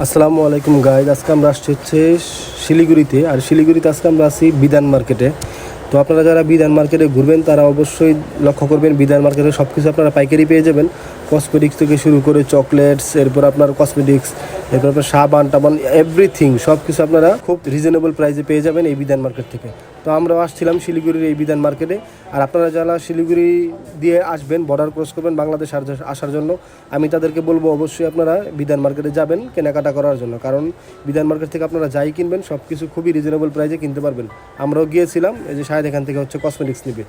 আসসালামু আলাইকুম গাইজ আজকে আমরা আসছি হচ্ছে শিলিগুড়িতে, আর শিলিগুড়িতে আজকে আমরা আছি বিধান মার্কেটে। তো আপনারা যারা বিধান মার্কেটে ঘুরবেন, তারা অবশ্যই লক্ষ্য করবেন, বিধান মার্কেটে সব কিছু আপনারা পাইকারি পেয়ে যাবেন। কসমেটিক্স থেকে শুরু করে চকলেটস এরপর আপনার কসমেটিক্স এরপর আপনার সাবান, টাবান এভরিথিং সব কিছু আপনারা খুব রিজনেবল প্রাইসে পেয়ে যাবেন এই বিধান মার্কেট থেকে। তো আমরা আসছিলাম শিলিগুড়ির এই বিধান মার্কেটে আর আপনারা যারা শিলিগুড়ি দিয়ে আসবেন বর্ডার ক্রস করবেন, বাংলাদেশ আসার জন্য আমি তাদেরকে বলব অবশ্যই আপনারা বিধান মার্কেটে যাবেন কেনাকাটা করার জন্য। কারণ বিধান মার্কেট থেকে আপনারা যাই কিনবেন সব কিছু খুবই রিজনেবল প্রাইসে কিনতে পারবেন। আমরাও গিয়েছিলাম, এই যে শাহেদ এখান থেকে হচ্ছে কসমেটিক্স নিবে।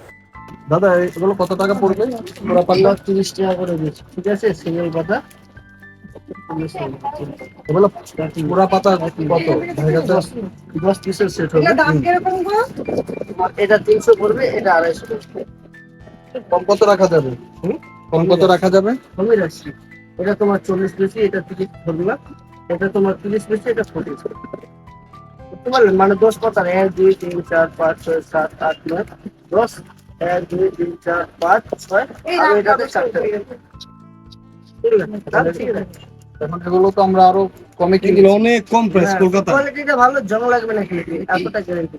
দাদা এগুলো কত টাকা পড়বে? পুরো পাল্লা তিরিশ টাকা করে দিয়েছি। ঠিক আছে? সিঙ্গেল পাতা। এগুলো পুরা পাতা কত? দশ পিসের সেট হবে। এটা তিনশো পড়বে এটা আড়াইশো কম কত রাখা যাবে? কম কত রাখা যাবে? রাখছি। এটা তোমার চল্লিশ বেশি এটা তিরিশ এটা তোমার তিরিশ বেশি এটা পারলেন? মানে দশ পাতার এক দুই তিন চার পাঁচ ছয় সাত আট নয় দশ। এক দুই তিন চার পাঁচ ছয়। আর এটাতে চারটে। ঠিক আছে তাহলে ঠিক আছে। এখন এগুলো তো আমরা আরও কমে কিনি অনেক কম হ্যাঁ, কোয়ালিটিটা ভালো জং লাগবে না ক্লিপে এতটা গ্যারান্টি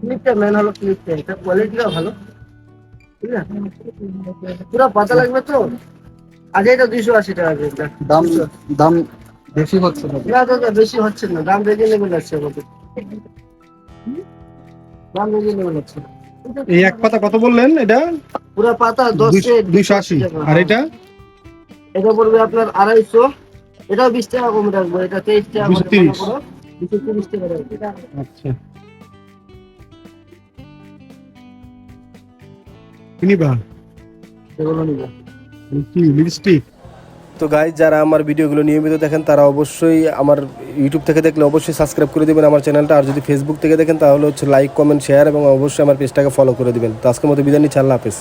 ক্লিপটা মেন হলো ক্লিপটা এটা কোয়ালিটিটা ভালো। পুরো পাতা লাগবে তো? আজ এটা দুইশো আশি টাকা। দাম দাম বেশি হচ্ছে না। না দাদা বেশি হচ্ছে না। দাম রিজনেবল আছে আমাদের। দাম রিজনেবল আছে। এই এক পাতা কত বললেন এটা? পুরো পাতা দশ দুইশো আশি। আর এটা? এটা পড়বে আপনার আড়াইশো। এটাও বিশ টাকা কম রাখব এটা তেইশ টাকা করে 230 দুশো তিরিশ টাকা আচ্ছা। কিনিবা? এগুলো নিবো। কি লিপস্টিক তো গাইজ যারা আমার ভিডিওগুলো নিয়মিত দেখেন, তারা অবশ্যই আমার ইউটিউব থেকে দেখলে অবশ্যই সাবস্ক্রাইব করে দেবেন আমার চ্যানেলটা আর যদি ফেসবুক থেকে দেখেন, তাহলে হচ্ছে লাইক কমেন্ট শেয়ার এবং অবশ্যই আমার পেজটাকে ফলো করে দেবেন। তো আজকের মতো বিদায় নিচ্ছি, আল্লাহ হাফেজ।